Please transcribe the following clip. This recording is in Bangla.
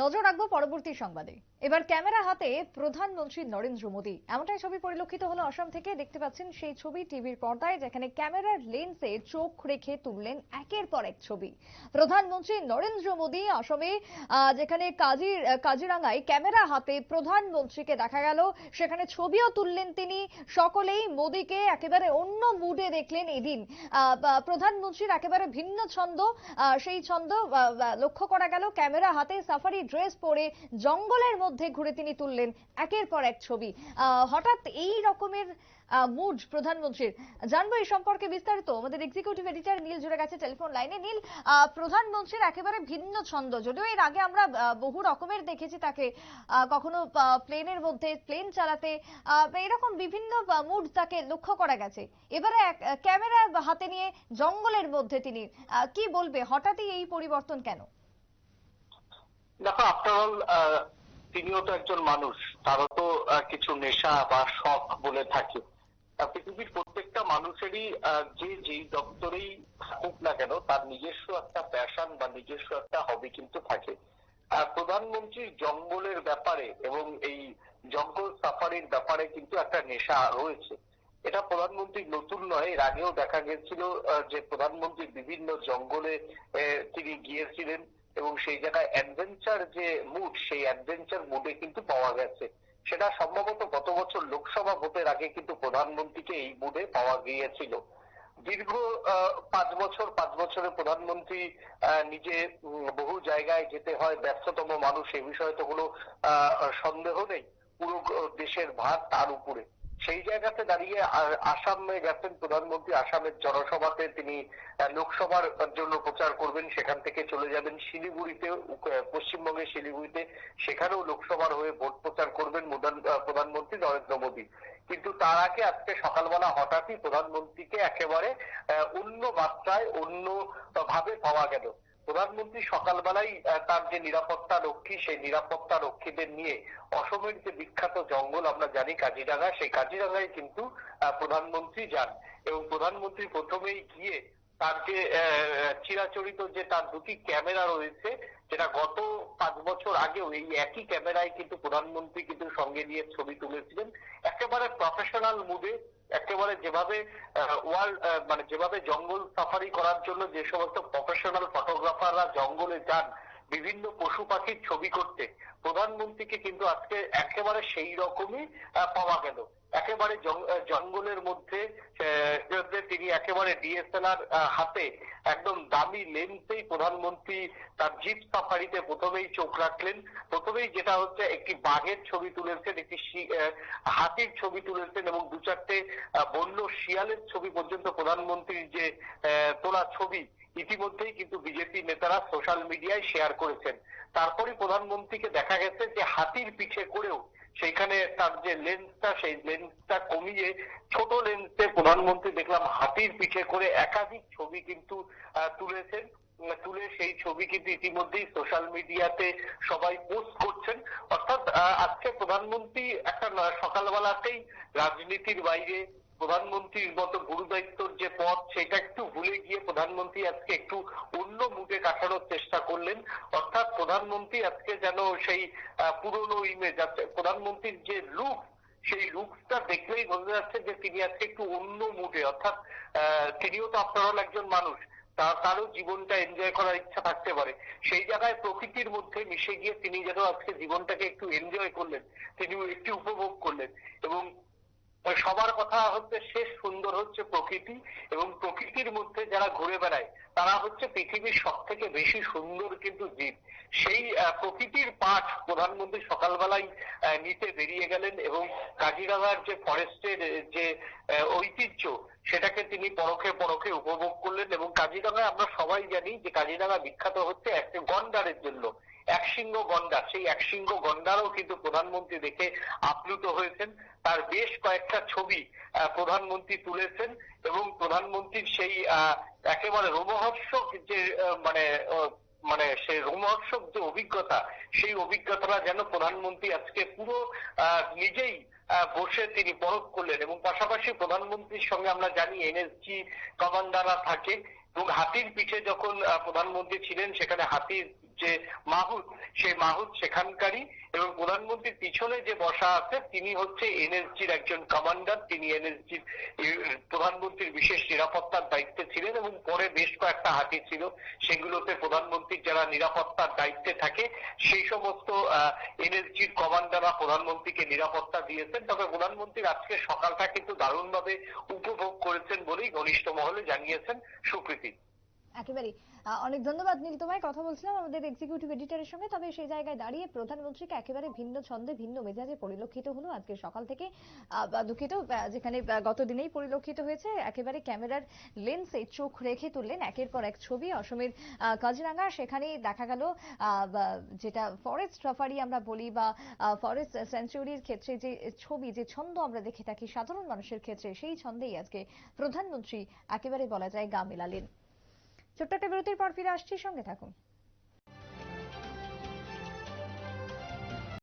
নজর রাখব পরবর্তী সংবাদে। এবার ক্যামেরা হাতে প্রধানমন্ত্রী নরেন্দ্র মোদী। এমনটাই ছবি পরিলক্ষিত হলো আসাম থেকে। দেখতে পাচ্ছেন সেই ছবি টিভির পর্দায়, যেখানে ক্যামেরার লেন্সে চোখ রেখে তুললেন একের পর এক ছবি। প্রধানমন্ত্রী নরেন্দ্র মোদী আসামে যেখানে কাজির কাজিরাঙ্গায় ক্যামেরা হাতে প্রধানমন্ত্রীকে দেখা গেল, সেখানে ছবিও তুললেন তিনি। সকলেই মোদীকে একেবারে অন্য মুডে দেখলেন এদিন। প্রধানমন্ত্রীর একেবারে ভিন্ন ছন্দ সেই ছন্দ লক্ষ্য করা গেল। ক্যামেরা হাতে সাফারি ড্রেস পরে জঙ্গলের মধ্যে ঘুরে তিনি তুললেন একের পর এক ছবি। হঠাৎ এই রকমের মুড প্রধানমন্ত্রীর। জানব এই সম্পর্কে বিস্তারিত। আমাদের এক্সিকিউটিভ এডিটর নীল জুড়ে গেছে টেলিফোন লাইনে নীল প্রধানমন্ত্রীর একেবারে ভিন্ন ছন্দ। যদিও এর আগে আমরা বহু রকমের দেখেছি তাকে কখনো প্লেনের মধ্যে প্লেন চালাতে এরকম বিভিন্ন মুড তাকে লক্ষ্য করা গেছে। এবারে এক ক্যামেরা হাতে নিয়ে জঙ্গলের মধ্যে তিনি কি বলবে? হঠাৎই এই পরিবর্তন কেন? দেখো আফটার অল তিনিও তো একজন মানুষ। তারও তো কিছু নেশা বা শখ বলে থাকে। পৃথিবীর প্রত্যেকটা মানুষেরই যে যেই দপ্তরেই থাকুক না কেন, তার নিজস্ব একটা প্যাশন বা নিজস্ব একটা হবি কিন্তু থাকে। প্রধানমন্ত্রী জঙ্গলের ব্যাপারে এবং এই জঙ্গল সাফারির ব্যাপারে কিন্তু একটা নেশা রয়েছে। এটা প্রধানমন্ত্রী নতুন নয়, এর আগেও দেখা গেছিল যে প্রধানমন্ত্রী বিভিন্ন জঙ্গলে তিনি গিয়েছিলেন। এবং সেই জায়গায় অ্যাডভেঞ্চার যে মুড সেই অ্যাডভেঞ্চার মুডে কিন্তু পাওয়া গেছে। সেটা সম্ভবত গত বছর লোকসভা ভোটের আগে কিন্তু প্রধানমন্ত্রীকে এই মুডে পাওয়া গিয়েছিল। দীর্ঘ পাঁচ বছর, পাঁচ বছরে প্রধানমন্ত্রী নিজে বহু জায়গায় যেতে হয়, ব্যস্ততম মানুষ, এ বিষয়ে তো কোনো সন্দেহ নেই। পুরো দেশের ভার তার উপরে। সেই জায়গাতে দাঁড়িয়ে আসামে গেছেন প্রধানমন্ত্রী, আসামের জনসভাতে তিনি লোকসভার জন্য প্রচার করবেন, সেখান থেকে চলে যাবেন শিলিগুড়িতে পশ্চিমবঙ্গের শিলিগুড়িতে, সেখানেও লোকসভার হয়ে ভোট প্রচার করবেন প্রধানমন্ত্রী নরেন্দ্র মোদী। কিন্তু তার আগে আজকে সকালবেলা হঠাৎই প্রধানমন্ত্রীকে একেবারে অন্য মাত্রায় অন্য ভাবে পাওয়া গেল। প্রধানমন্ত্রী সকালবেলায় আহ, তার যে নিরাপত্তা রক্ষী সেই নিরাপত্তা রক্ষীদের নিয়ে অসমের যে বিখ্যাত জঙ্গল আমরা জানি কাজিরাঙ্গা সেই কাজিরাঙ্গায় কিন্তু প্রধানমন্ত্রী যান। এবং প্রধানমন্ত্রী প্রথমেই গিয়ে তার যে চিরাচরিত যে তার দুটি ক্যামেরা রয়েছে যেটা গত পাঁচ বছর আগেও এই একই ক্যামেরায় কিন্তু প্রধানমন্ত্রী কিন্তু সঙ্গে নিয়ে ছবি তুলেছিলেন। একেবারে প্রফেশনাল মুডে একেবারে যেভাবে ওয়ার্ল্ড মানে যেভাবে জঙ্গল সাফারি করার জন্য যে সমস্ত প্রফেশনাল ফটোগ্রাফাররা জঙ্গলে যান, বিভিন্ন পশু পাখির ছবি করতে প্রধানমন্ত্রীকে কিন্তু আজকে একেবারে সেই রকমই পাওয়া গেল। একেবারে জঙ্গলের মধ্যে তিনি একেবারে ডিএসএলআর হাতে একদম দামি লেন্সেই প্রধানমন্ত্রী তার জিপ সাফারিতে প্রথমেই চোখ রাখলেন। প্রথমেই যেটা হচ্ছে, একটি বাঘের ছবি তুলেছেন, একটি হাতির ছবি তুলেছেন এবং দু চারটে বন্য শিয়ালের ছবি পর্যন্ত প্রধানমন্ত্রীর যে তোলা ছবি, ইতিমধ্যেই কিন্তু বিজেপি নেতারা সোশ্যাল মিডিয়ায় শেয়ার করেছেন। তারপরে প্রধানমন্ত্রীকে দেখা গেছে যে হাতির পিঠে করেও সেইখানে তার যে লেন্সটা সেই লেন্সটা কমিয়ে ছোট লেন্সে প্রধানমন্ত্রী দেখলাম হাতির পিঠে করে একাধিক ছবি কিন্তু তুলেছেন। তুলে সেই ছবি কিন্তু ইতিমধ্যেই সোশ্যাল মিডিয়াতে সবাই পোস্ট করছেন। অর্থাৎ আজকে প্রধানমন্ত্রী একটা সকালবেলাতেই রাজনীতির বাইরে প্রধানমন্ত্রীর মতো গুরু দায়িত্বর যে পথ, সেটা একটু ভুলে গিয়ে প্রধানমন্ত্রী আজকে একটু অন্য মুডে কাটানোর চেষ্টা করলেন। অর্থাৎ প্রধানমন্ত্রী আজকে যেন সেই পুরনো ইমেজ প্রধানমন্ত্রীর যে লুক, সেই লুকসটা দেখলেই বোঝা যাচ্ছে যে তিনি আজকে একটু অন্য মুডে। অর্থাৎ তিনিও তো আপনার হল একজন মানুষ তার তারও জীবনটা এনজয় করার ইচ্ছা থাকতে পারে। সেই জায়গায় প্রকৃতির মধ্যে মিশে গিয়ে তিনি যেন আজকে জীবনটাকে একটু এনজয় করলেন তিনি একটু উপভোগ করলেন এবং সবার কথা হচ্ছে শেষ সুন্দর হচ্ছে প্রকৃতি এবং প্রকৃতির মধ্যে যারা ঘুরে বেড়ায়, তারা হচ্ছে পৃথিবীর সব থেকে বেশি সুন্দর কিন্তু জীব। সেই প্রকৃতির পাঠ প্রধানমন্ত্রী সকালবেলায় নিতে বেরিয়ে গেলেন এবং কাজিরাঙ্গার যে ফরেস্টের যে ঐতিহ্য, সেটাকে তিনি পরখে পরখে উপভোগ করলেন এবং কাজিরাঙ্গায় আমরা সবাই জানি যে কাজিরাঙ্গা বিখ্যাত হচ্ছে একটা গন্ডারের জন্য। একশৃঙ্গ গন্ডার সেই একশৃঙ্গ গন্ডারও কিন্তু প্রধানমন্ত্রী দেখে আপ্লুত হয়েছেন। তার বেশ কয়েকটা ছবি প্রধানমন্ত্রী তুলেছেন এবং প্রধানমন্ত্রীর সেই একেবারে রোমহর্ষক যে মানে মানে সেই রোমহর্ষক যে অভিজ্ঞতা, সেই অভিজ্ঞতাটা যেন প্রধানমন্ত্রী আজকে পুরো নিজেই বসে তিনি পরখ করলেন এবং পাশাপাশি প্রধানমন্ত্রীর সঙ্গে আমরা জানি এনএসজি কমান্ডাররা থাকে এবং হাতির পিঠে যখন প্রধানমন্ত্রী ছিলেন, সেখানে হাতির যে মাহুত, সেই মাহুত সেখানকারই এবং প্রধানমন্ত্রীর পিছনে যে বসা আছে, তিনি হচ্ছে এনএসজির একজন কমান্ডার, তিনি এনএসজির প্রধানমন্ত্রীর বিশেষ নিরাপত্তার দায়িত্বে ছিলেন এবং পরে বেশ কয়েকটা হাতি ছিল, সেগুলোতে প্রধানমন্ত্রীর যারা নিরাপত্তার দায়িত্বে থাকে, সেই সমস্ত এনএসজির কমান্ডাররা প্রধানমন্ত্রীকে নিরাপত্তা দিয়েছেন। তবে প্রধানমন্ত্রীর আজকে সকালটা কিন্তু দারুণভাবে উপভোগ করেছেন বলেই ঘনিষ্ঠ মহলে জানিয়েছেন সুপ্রীতি একেবারে অনেক ধন্যবাদ নীল তোমায়। কথা বলছিলাম আমাদের এক্সিকিউটিভ এডিটরের সঙ্গে। তবে সেই জায়গায় দাঁড়িয়ে প্রধানমন্ত্রীকে একেবারে ভিন্ন ছন্দে, ভিন্ন মেজাজে পরিলক্ষিত হলো আজকে সকাল থেকে। দুঃখিত যেখানে গত দিনেই পরিলক্ষিত হয়েছে। একেবারে ক্যামেরার লেন্সে চোখ রেখে তুললেন। একের পর এক ছবি অসমের কাজিরাঙ্গা সেখানে দেখা গেল যেটা ফরেস্ট সাফারি আমরা বলি বা ফরেস্ট সেঞ্চুরির ক্ষেত্রে যে ছবি, যে ছন্দ আমরা দেখে থাকি সাধারণ মানুষের ক্ষেত্রে, সেই ছন্দেই আজকে প্রধানমন্ত্রী একেবারে বলা যায় গা মেলালেন। ছোট্ট একটা বিরতির পর ফিরে আসছি সঙ্গে থাকুন।